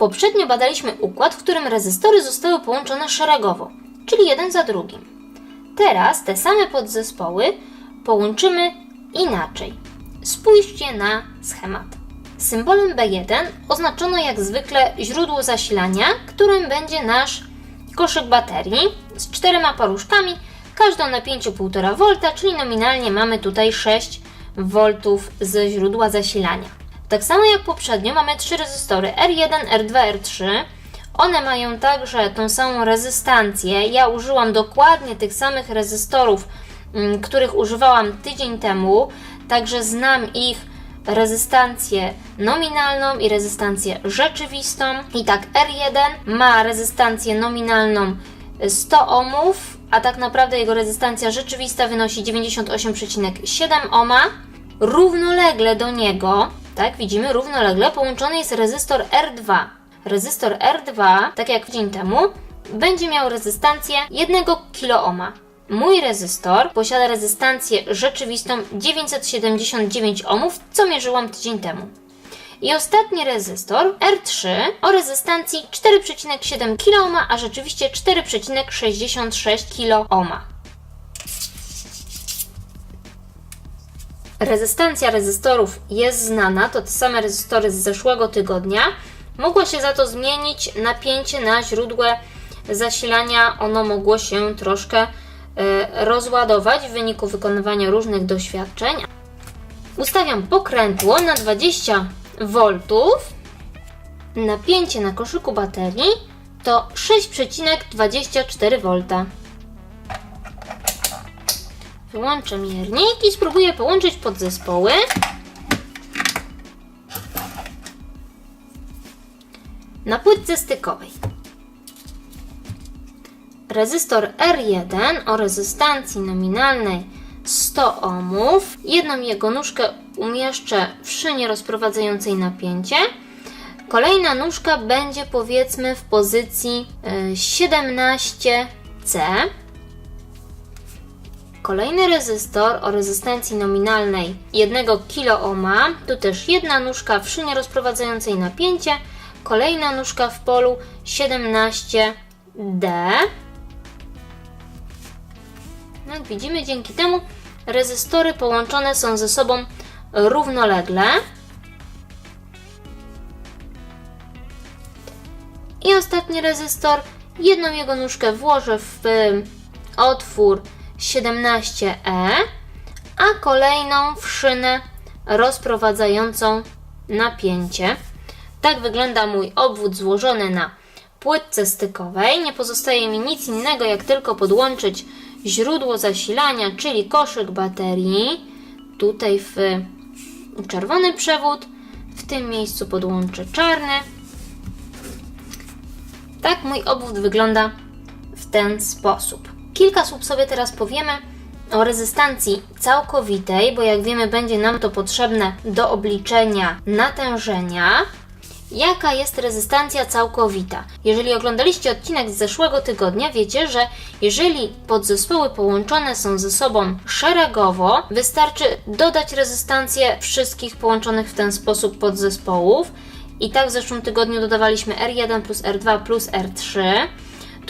Poprzednio badaliśmy układ, w którym rezystory zostały połączone szeregowo, czyli jeden za drugim. Teraz te same podzespoły połączymy inaczej. Spójrzcie na schemat. Symbolem B1 oznaczono jak zwykle źródło zasilania, którym będzie nasz koszyk baterii z czterema paluszkami, każdą napięciu 1,5 V, czyli nominalnie mamy tutaj 6 V ze źródła zasilania. Tak samo jak poprzednio mamy trzy rezystory R1, R2, R3. One mają także tą samą rezystancję. Ja użyłam dokładnie tych samych rezystorów, mm, których używałam tydzień temu, także znam ich rezystancję nominalną i rezystancję rzeczywistą. I tak R1 ma rezystancję nominalną 100 ohmów, a tak naprawdę jego rezystancja rzeczywista wynosi 98,7 ohma. Równolegle do niego, tak widzimy, równolegle połączony jest rezystor R2. Rezystor R2, tak jak tydzień temu, będzie miał rezystancję 1 kOhma. Mój rezystor posiada rezystancję rzeczywistą 979 ohmów, co mierzyłam tydzień temu. I ostatni rezystor R3 o rezystancji 4,7 kOhma, a rzeczywiście 4,66 kOhma. Rezystancja rezystorów jest znana, to te same rezystory z zeszłego tygodnia. Mogło się za to zmienić napięcie na źródle zasilania, ono mogło się troszkę e, rozładować w wyniku wykonywania różnych doświadczeń. Ustawiam pokrętło na 20 V. Napięcie na koszyku baterii to 6,24 V. Wyłączę miernik i spróbuję połączyć podzespoły. Na płytce stykowej. Rezystor R1 o rezystancji nominalnej 100 ohmów. Jedną jego nóżkę umieszczę w szynie rozprowadzającej napięcie. Kolejna nóżka będzie powiedzmy w pozycji y, 17C. Kolejny rezystor o rezystancji nominalnej 1 kOhma, tu też jedna nóżka w szynie rozprowadzającej napięcie, kolejna nóżka w polu 17D. No Jak widzimy, dzięki temu rezystory połączone są ze sobą równolegle. I ostatni rezystor, jedną jego nóżkę włożę w y, otwór 17E, a kolejną w szynę rozprowadzającą napięcie. Tak wygląda mój obwód złożony na płytce stykowej. Nie pozostaje mi nic innego, jak tylko podłączyć źródło zasilania, czyli koszyk baterii. Tutaj w czerwony przewód, w tym miejscu podłączę czarny. Tak mój obwód wygląda w ten sposób. Kilka słów sobie teraz powiemy o rezystancji całkowitej, bo jak wiemy, będzie nam to potrzebne do obliczenia natężenia. Jaka jest rezystancja całkowita? Jeżeli oglądaliście odcinek z zeszłego tygodnia, wiecie, że jeżeli podzespoły połączone są ze sobą szeregowo, wystarczy dodać rezystancję wszystkich połączonych w ten sposób podzespołów. I tak w zeszłym tygodniu dodawaliśmy R1 plus R2 plus R3.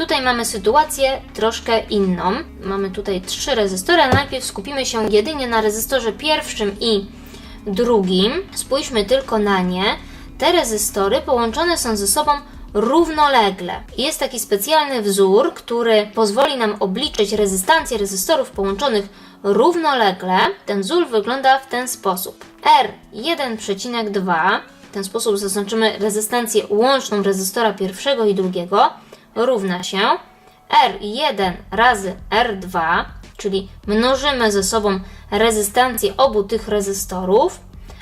Tutaj mamy sytuację troszkę inną. Mamy tutaj trzy rezystory, najpierw skupimy się jedynie na rezystorze pierwszym i drugim. Spójrzmy tylko na nie. Te rezystory połączone są ze sobą równolegle. Jest taki specjalny wzór, który pozwoli nam obliczyć rezystancję rezystorów połączonych równolegle. Ten wzór wygląda w ten sposób. R1,2 w ten sposób zaznaczymy rezystancję łączną rezystora pierwszego i drugiego równa się R1 razy R2, czyli mnożymy ze sobą rezystancję obu tych rezystorów,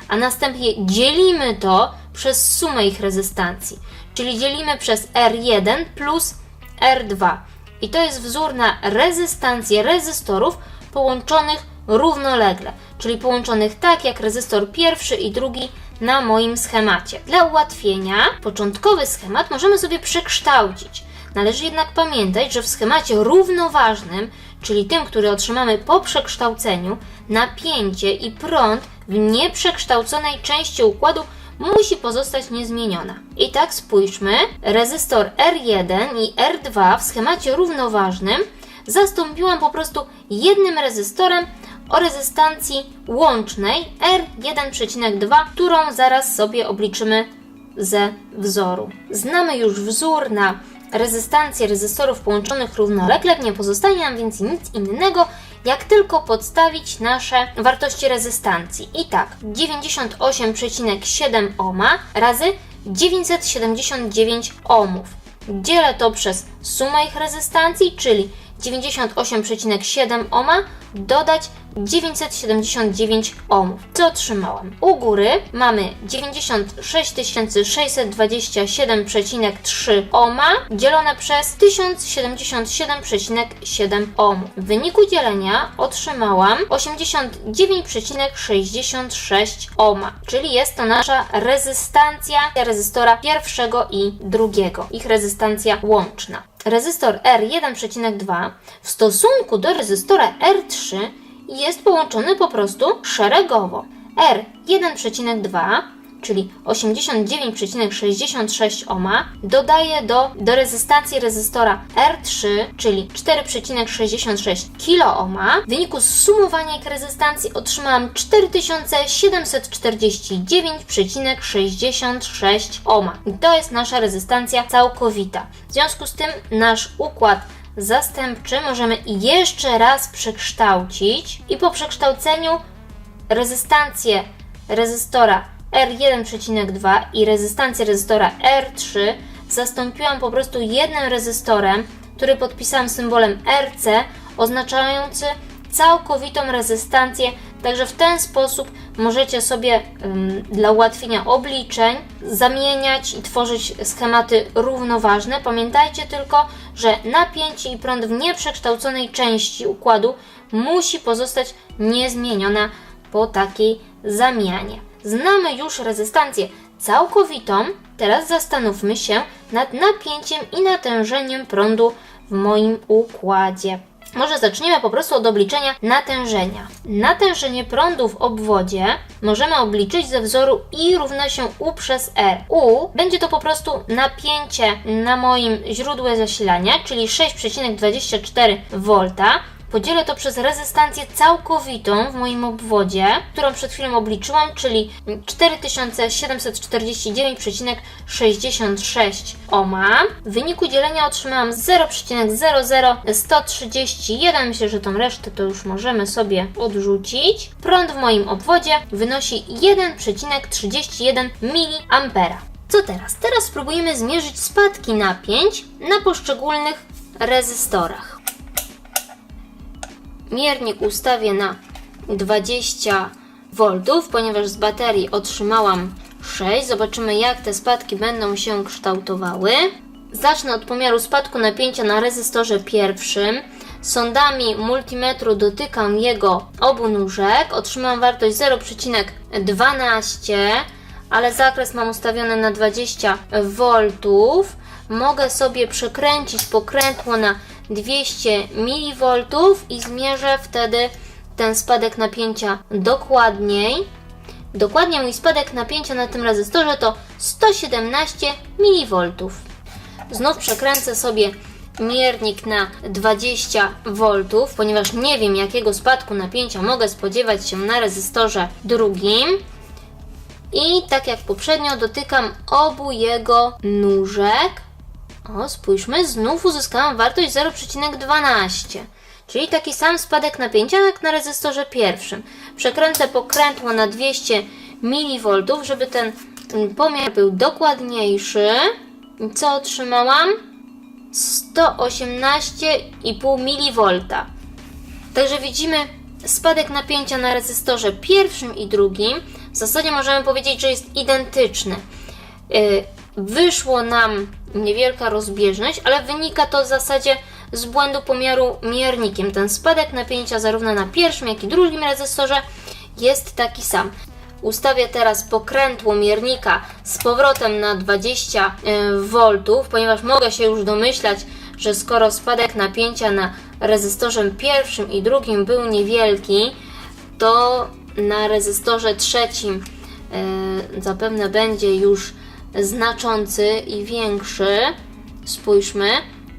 a następnie dzielimy to przez sumę ich rezystancji, czyli dzielimy przez R1 plus R2. I to jest wzór na rezystancję rezystorów połączonych równolegle, czyli połączonych tak jak rezystor pierwszy i drugi na moim schemacie. Dla ułatwienia początkowy schemat możemy sobie przekształcić. Należy jednak pamiętać, że w schemacie równoważnym, czyli tym, który otrzymamy po przekształceniu, napięcie i prąd w nieprzekształconej części układu musi pozostać niezmieniona. I tak spójrzmy, rezystor R1 i R2 w schemacie równoważnym zastąpiłam po prostu jednym rezystorem o rezystancji łącznej R1,2, którą zaraz sobie obliczymy ze wzoru. Znamy już wzór na rezystancję rezystorów połączonych równolegle, nie pozostaje nam więc nic innego, jak tylko podstawić nasze wartości rezystancji. I tak, 98,7 ohma razy 979 ohmów. Dzielę to przez sumę ich rezystancji, czyli 98,7 ohma dodać 979 ohmów. Co otrzymałam? U góry mamy 96627,3 ohma dzielone przez 1077,7 ohmów. W wyniku dzielenia otrzymałam 89,66 ohma, czyli jest to nasza rezystancja rezystora pierwszego i drugiego, ich rezystancja łączna. Rezystor R1,2 w stosunku do rezystora R3 jest połączony po prostu szeregowo. R1,2, czyli 89,66 ohma, dodaje do, do rezystancji rezystora R3, czyli 4,66 kOhma. W wyniku zsumowania ich rezystancji otrzymałam 4749,66 ohma. I to jest nasza rezystancja całkowita. W związku z tym nasz układ zastępczy możemy jeszcze raz przekształcić i po przekształceniu rezystancję rezystora R1,2 i rezystancję rezystora R3 zastąpiłam po prostu jednym rezystorem, który podpisałam symbolem RC, oznaczający całkowitą rezystancję. Także w ten sposób możecie sobie ym, dla ułatwienia obliczeń zamieniać i tworzyć schematy równoważne. Pamiętajcie tylko, że napięcie i prąd w nieprzekształconej części układu musi pozostać niezmieniona po takiej zamianie. Znamy już rezystancję całkowitą, teraz zastanówmy się nad napięciem i natężeniem prądu w moim układzie. Może zaczniemy po prostu od obliczenia natężenia. Natężenie prądu w obwodzie możemy obliczyć ze wzoru I równa się U przez R. U będzie to po prostu napięcie na moim źródle zasilania, czyli 6,24 V Podzielę to przez rezystancję całkowitą w moim obwodzie, którą przed chwilą obliczyłam, czyli 4779,66 ohma. W wyniku dzielenia otrzymałam 0,00131. Myślę, że tą resztę to już możemy sobie odrzucić. Prąd w moim obwodzie wynosi 1,31 mA. Co teraz? Teraz spróbujemy zmierzyć spadki napięć na poszczególnych rezystorach. Miernik ustawię na 20 V, ponieważ z baterii otrzymałam 6. Zobaczymy, jak te spadki będą się kształtowały. Zacznę od pomiaru spadku napięcia na rezystorze pierwszym. Sondami multimetru dotykam jego obu nóżek. Otrzymam wartość 0,12, ale zakres mam ustawiony na 20 V. Mogę sobie przekręcić pokrętło na 200 mV i zmierzę wtedy ten spadek napięcia dokładniej. Dokładnie mój spadek napięcia na tym rezystorze to 117 mV. Znów przekręcę sobie miernik na 20 V, ponieważ nie wiem jakiego spadku napięcia mogę spodziewać się na rezystorze drugim. I tak jak poprzednio dotykam obu jego nóżek. O, spójrzmy, znów uzyskałam wartość 0,12, czyli taki sam spadek napięcia jak na rezystorze pierwszym. Przekręcę pokrętło na 200 mV, żeby ten pomiar był dokładniejszy. Co otrzymałam? 118,5 mV. Także widzimy spadek napięcia na rezystorze pierwszym i drugim. W zasadzie możemy powiedzieć, że jest identyczny. Yy, wyszło nam niewielka rozbieżność, ale wynika to w zasadzie z błędu pomiaru miernikiem. Ten spadek napięcia zarówno na pierwszym, jak i drugim rezystorze jest taki sam. Ustawię teraz pokrętło miernika z powrotem na 20 V, ponieważ mogę się już domyślać, że skoro spadek napięcia na rezystorze pierwszym i drugim był niewielki, to na rezystorze trzecim e, zapewne będzie już znaczący i większy. Spójrzmy,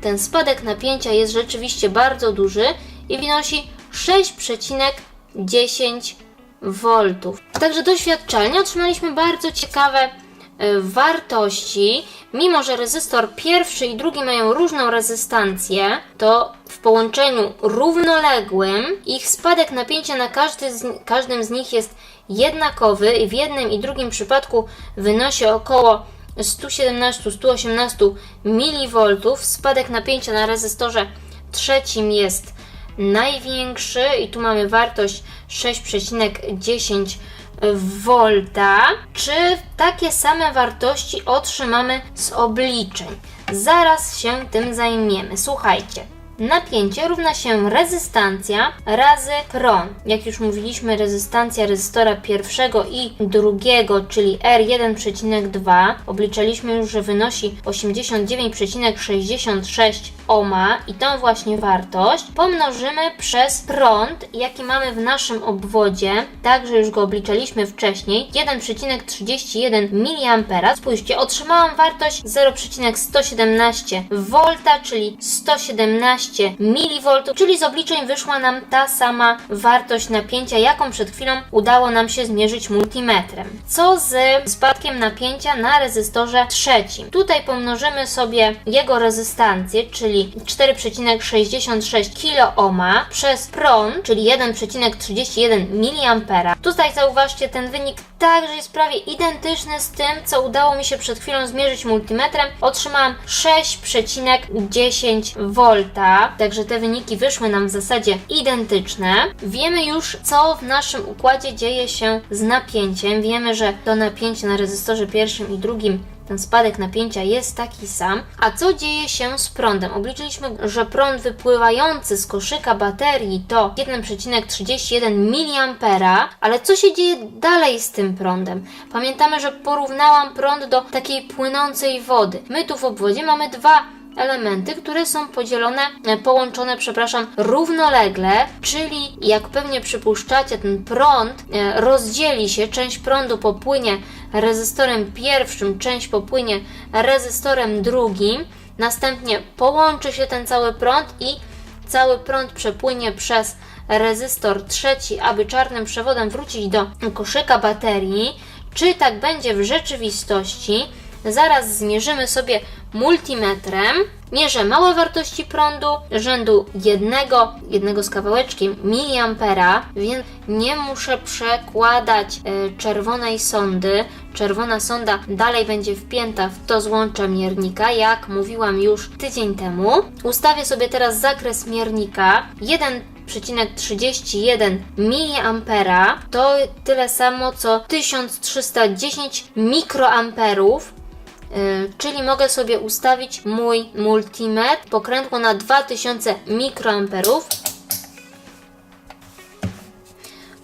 ten spadek napięcia jest rzeczywiście bardzo duży i wynosi 6,10 V. Także doświadczalnie otrzymaliśmy bardzo ciekawe e, wartości. Mimo, że rezystor pierwszy i drugi mają różną rezystancję, to w połączeniu równoległym ich spadek napięcia na każdy z, każdym z nich jest jednakowy i w jednym i drugim przypadku wynosi około 117-118 mV. Spadek napięcia na rezystorze trzecim jest największy i tu mamy wartość 6,10 V. Czy takie same wartości otrzymamy z obliczeń? Zaraz się tym zajmiemy. Słuchajcie. Napięcie równa się rezystancja razy prąd. Jak już mówiliśmy, rezystancja rezystora pierwszego i drugiego, czyli R1,2, obliczaliśmy już, że wynosi 89,66 ohma i tą właśnie wartość pomnożymy przez prąd, jaki mamy w naszym obwodzie, także już go obliczaliśmy wcześniej, 1,31 mA. Spójrzcie, otrzymałam wartość 0,117 V, czyli 117 mV, czyli z obliczeń wyszła nam ta sama wartość napięcia, jaką przed chwilą udało nam się zmierzyć multimetrem. Co z spadkiem napięcia na rezystorze trzecim? Tutaj pomnożymy sobie jego rezystancję, czyli 4,66 kOhma przez prąd, czyli 1,31 mA. Tutaj zauważcie, ten wynik także jest prawie identyczny z tym, co udało mi się przed chwilą zmierzyć multimetrem. Otrzymałam 6,10 V, także te wyniki wyszły nam w zasadzie identyczne. Wiemy już, co w naszym układzie dzieje się z napięciem. Wiemy, że to napięcie na rezystorze pierwszym i drugim ten spadek napięcia jest taki sam. A co dzieje się z prądem? Obliczyliśmy, że prąd wypływający z koszyka baterii to 1,31 mA, ale co się dzieje dalej z tym prądem? Pamiętamy, że porównałam prąd do takiej płynącej wody. My tu w obwodzie mamy dwa elementy, które są podzielone, e, połączone, przepraszam, równolegle, czyli jak pewnie przypuszczacie, ten prąd e, rozdzieli się, część prądu popłynie rezystorem pierwszym, część popłynie rezystorem drugim, następnie połączy się ten cały prąd i cały prąd przepłynie przez rezystor trzeci, aby czarnym przewodem wrócić do koszyka baterii. Czy tak będzie w rzeczywistości? Zaraz zmierzymy sobie multimetrem. Mierzę małe wartości prądu rzędu jednego, jednego z kawałeczkiem miliampera, więc nie muszę przekładać e, czerwonej sondy. Czerwona sonda dalej będzie wpięta w to złącze miernika, jak mówiłam już tydzień temu. Ustawię sobie teraz zakres miernika 1,31 mA to tyle samo co 1310 mikroamperów czyli mogę sobie ustawić mój multimetr pokrętło na 2000 mikroamperów.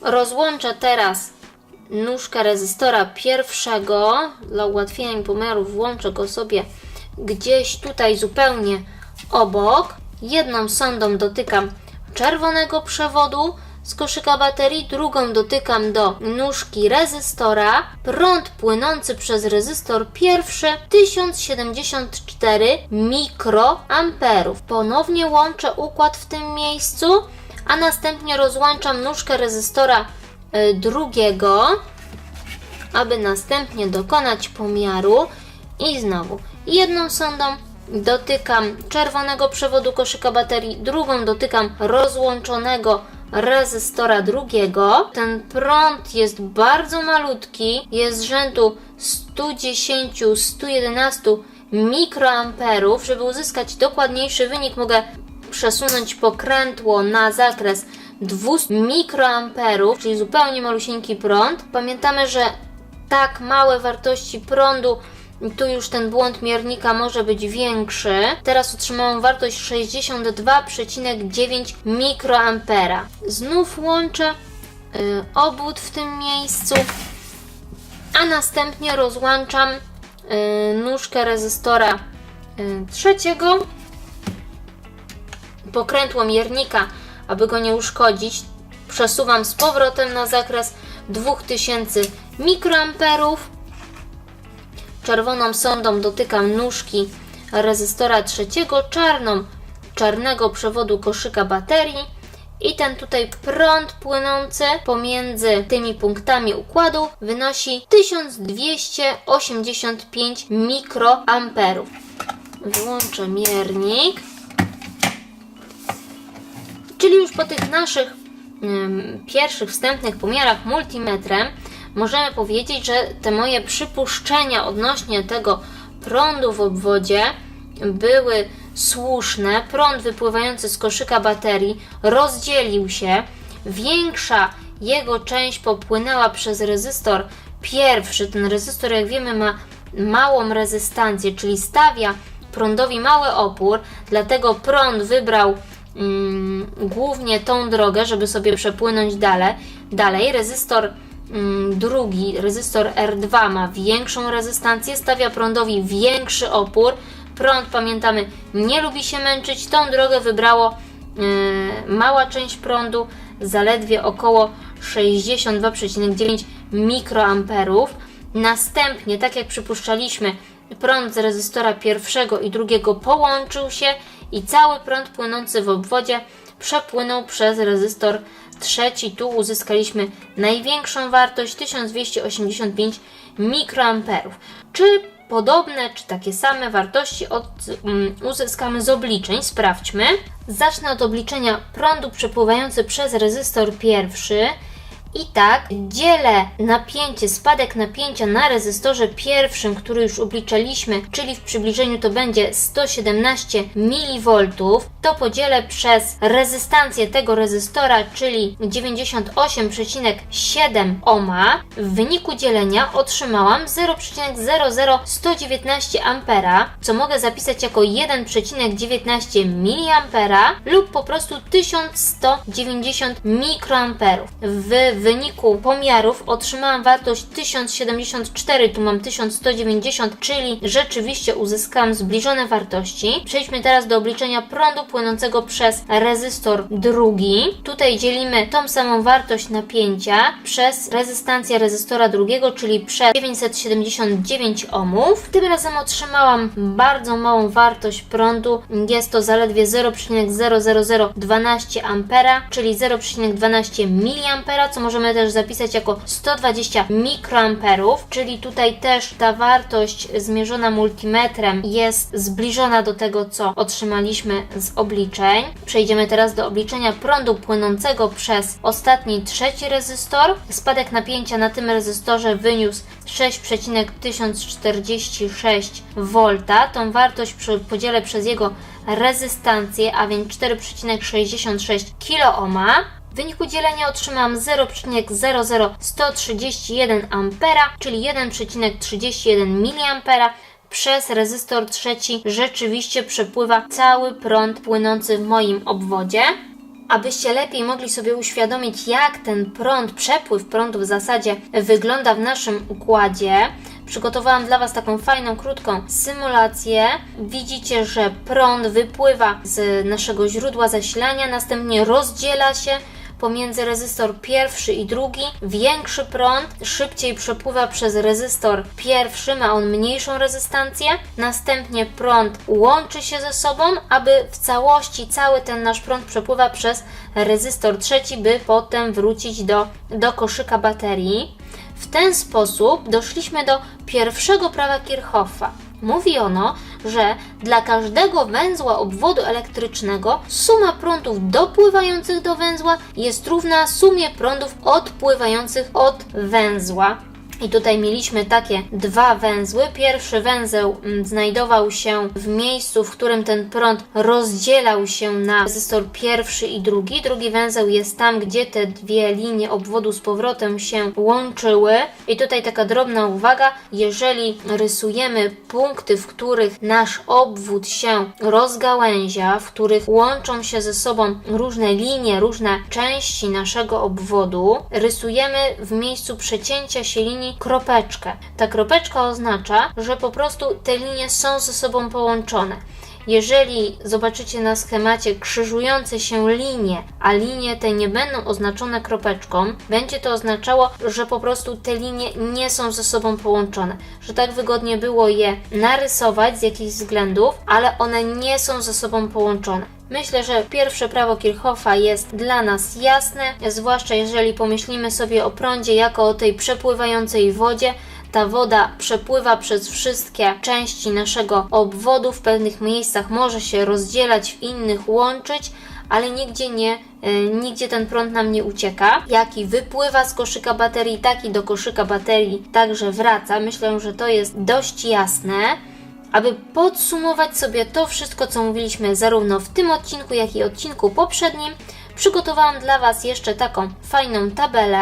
Rozłączę teraz nóżkę rezystora pierwszego. Dla ułatwienia pomiarów włączę go sobie gdzieś tutaj zupełnie obok. Jedną sondą dotykam czerwonego przewodu, z koszyka baterii, drugą dotykam do nóżki rezystora. Prąd płynący przez rezystor pierwszy 1074 mikroamperów. Ponownie łączę układ w tym miejscu, a następnie rozłączam nóżkę rezystora y, drugiego, aby następnie dokonać pomiaru i znowu jedną sondą dotykam czerwonego przewodu koszyka baterii, drugą dotykam rozłączonego rezystora drugiego. Ten prąd jest bardzo malutki, jest rzędu 110-111 mikroamperów. Żeby uzyskać dokładniejszy wynik, mogę przesunąć pokrętło na zakres 200 mikroamperów, czyli zupełnie malusieńki prąd. Pamiętamy, że tak małe wartości prądu tu już ten błąd miernika może być większy. Teraz otrzymałam wartość 62,9 mikroampera. Znów łączę y, obwód w tym miejscu, a następnie rozłączam y, nóżkę rezystora y, trzeciego. Pokrętło miernika, aby go nie uszkodzić, przesuwam z powrotem na zakres 2000 mikroamperów. Czerwoną sondą dotykam nóżki rezystora trzeciego, czarną czarnego przewodu koszyka baterii i ten tutaj prąd płynący pomiędzy tymi punktami układu wynosi 1285 mikroamperów. Wyłączę miernik. Czyli już po tych naszych pierwszych wstępnych pomiarach multimetrem możemy powiedzieć, że te moje przypuszczenia odnośnie tego prądu w obwodzie były słuszne. Prąd wypływający z koszyka baterii rozdzielił się. Większa jego część popłynęła przez rezystor pierwszy. Ten rezystor, jak wiemy, ma małą rezystancję, czyli stawia prądowi mały opór, dlatego prąd wybrał mm, głównie tą drogę, żeby sobie przepłynąć dalej. dalej. Rezystor drugi, rezystor R2 ma większą rezystancję, stawia prądowi większy opór. Prąd, pamiętamy, nie lubi się męczyć. Tą drogę wybrało yy, mała część prądu, zaledwie około 62,9 mikroamperów. Następnie, tak jak przypuszczaliśmy, prąd z rezystora pierwszego i drugiego połączył się i cały prąd płynący w obwodzie przepłynął przez rezystor trzeci. Tu uzyskaliśmy największą wartość 1285 mikroamperów. Czy podobne, czy takie same wartości od, um, uzyskamy z obliczeń? Sprawdźmy. Zacznę od obliczenia prądu przepływający przez rezystor pierwszy. I tak dzielę napięcie, spadek napięcia na rezystorze pierwszym, który już obliczaliśmy, czyli w przybliżeniu to będzie 117 mV, to podzielę przez rezystancję tego rezystora, czyli 98,7 ohma. W wyniku dzielenia otrzymałam 0,00119 A, co mogę zapisać jako 1,19 mA lub po prostu 1190 mikroamperów. W wyniku pomiarów otrzymałam wartość 1074, tu mam 1190, czyli rzeczywiście uzyskałam zbliżone wartości. Przejdźmy teraz do obliczenia prądu płynącego przez rezystor drugi. Tutaj dzielimy tą samą wartość napięcia przez rezystancję rezystora drugiego, czyli przez 979 ohmów. Tym razem otrzymałam bardzo małą wartość prądu. Jest to zaledwie 0,00012 A, czyli 0,12 mA, co możemy też zapisać jako 120 mikroamperów, czyli tutaj też ta wartość zmierzona multimetrem jest zbliżona do tego, co otrzymaliśmy z obliczeń. Przejdziemy teraz do obliczenia prądu płynącego przez ostatni trzeci rezystor. Spadek napięcia na tym rezystorze wyniósł 6,1046 V. Tą wartość podzielę przez jego rezystancję, a więc 4,66 kOhma. W wyniku dzielenia otrzymam 0,00131 A, czyli 1,31 mA. Przez rezystor trzeci rzeczywiście przepływa cały prąd płynący w moim obwodzie. Abyście lepiej mogli sobie uświadomić, jak ten prąd, przepływ prądu w zasadzie wygląda w naszym układzie, przygotowałam dla Was taką fajną, krótką symulację. Widzicie, że prąd wypływa z naszego źródła zasilania, następnie rozdziela się pomiędzy rezystor pierwszy i drugi. Większy prąd szybciej przepływa przez rezystor pierwszy, ma on mniejszą rezystancję. Następnie prąd łączy się ze sobą, aby w całości cały ten nasz prąd przepływa przez rezystor trzeci, by potem wrócić do, do koszyka baterii. W ten sposób doszliśmy do pierwszego prawa Kirchhoffa. Mówi ono, że dla każdego węzła obwodu elektrycznego suma prądów dopływających do węzła jest równa sumie prądów odpływających od węzła. I tutaj mieliśmy takie dwa węzły. Pierwszy węzeł mm, znajdował się w miejscu, w którym ten prąd rozdzielał się na rezystor pierwszy i drugi. Drugi węzeł jest tam, gdzie te dwie linie obwodu z powrotem się łączyły. I tutaj taka drobna uwaga, jeżeli rysujemy punkty, w których nasz obwód się rozgałęzia, w których łączą się ze sobą różne linie, różne części naszego obwodu, rysujemy w miejscu przecięcia się linii kropeczkę. Ta kropeczka oznacza, że po prostu te linie są ze sobą połączone. jeżeli zobaczycie na schemacie krzyżujące się linie, a linie te nie będą oznaczone kropeczką, będzie to oznaczało, że po prostu te linie nie są ze sobą połączone, że tak wygodnie było je narysować z jakichś względów, ale one nie są ze sobą połączone. Myślę, że pierwsze prawo Kirchhoffa jest dla nas jasne, zwłaszcza jeżeli pomyślimy sobie o prądzie jako o tej przepływającej wodzie. Ta woda przepływa przez wszystkie części naszego obwodu, w pewnych miejscach może się rozdzielać, w innych łączyć, ale nigdzie nie, y, nigdzie ten prąd nam nie ucieka. Jaki wypływa z koszyka baterii, taki do koszyka baterii także wraca. Myślę, że to jest dość jasne. Aby podsumować sobie to wszystko, co mówiliśmy zarówno w tym odcinku, jak i odcinku poprzednim, przygotowałam dla Was jeszcze taką fajną tabelę.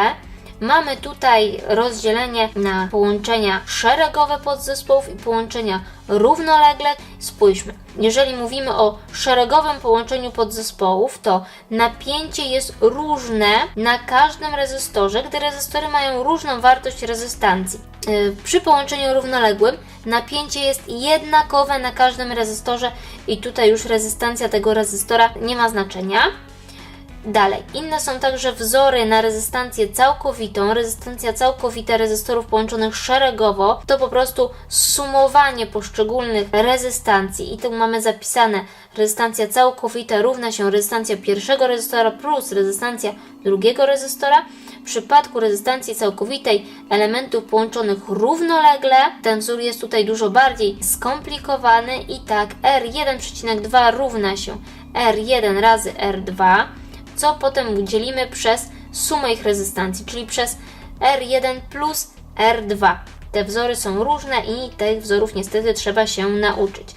Mamy tutaj rozdzielenie na połączenia szeregowe podzespołów i połączenia równolegle. Spójrzmy, jeżeli mówimy o szeregowym połączeniu podzespołów, to napięcie jest różne na każdym rezystorze, gdy rezystory mają różną wartość rezystancji. Yy, Przy połączeniu równoległym napięcie jest jednakowe na każdym rezystorze i tutaj już rezystancja tego rezystora nie ma znaczenia. Dalej, inne są także wzory na rezystancję całkowitą. Rezystancja całkowita rezystorów połączonych szeregowo to po prostu sumowanie poszczególnych rezystancji. I tu mamy zapisane rezystancja całkowita równa się rezystancja pierwszego rezystora plus rezystancja drugiego rezystora. W przypadku rezystancji całkowitej elementów połączonych równolegle, ten wzór jest tutaj dużo bardziej skomplikowany i tak R1,2 równa się R1 razy R2 co potem dzielimy przez sumę ich rezystancji, czyli przez R1 plus R2. Te wzory są różne i tych wzorów niestety trzeba się nauczyć.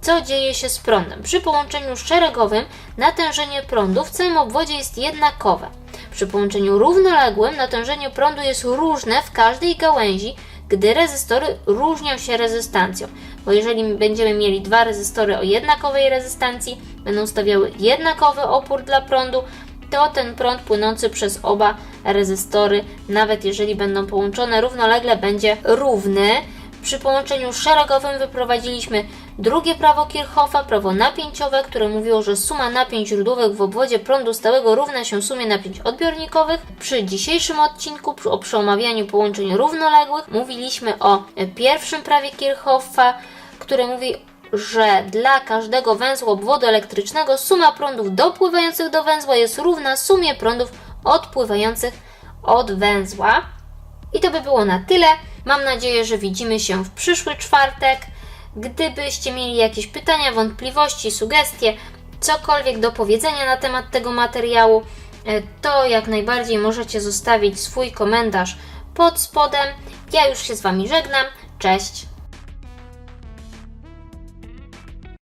Co dzieje się z prądem? Przy połączeniu szeregowym natężenie prądu w całym obwodzie jest jednakowe. Przy połączeniu równoległym natężenie prądu jest różne w każdej gałęzi, gdy rezystory różnią się rezystancją. Bo jeżeli będziemy mieli dwa rezystory o jednakowej rezystancji, będą stawiały jednakowy opór dla prądu, to ten prąd płynący przez oba rezystory, nawet jeżeli będą połączone równolegle, będzie równy. Przy połączeniu szeregowym wyprowadziliśmy drugie prawo Kirchhoffa, prawo napięciowe, które mówiło, że suma napięć źródłowych w obwodzie prądu stałego równa się sumie napięć odbiornikowych. Przy dzisiejszym odcinku, przy, przy omawianiu połączeń równoległych, mówiliśmy o pierwszym prawie Kirchhoffa, które mówi że dla każdego węzła obwodu elektrycznego suma prądów dopływających do węzła jest równa sumie prądów odpływających od węzła. I to by było na tyle. Mam nadzieję, że widzimy się w przyszły czwartek. Gdybyście mieli jakieś pytania, wątpliwości, sugestie, cokolwiek do powiedzenia na temat tego materiału, e, to jak najbardziej możecie zostawić swój komentarz pod spodem. Ja już się z Wami żegnam. Cześć!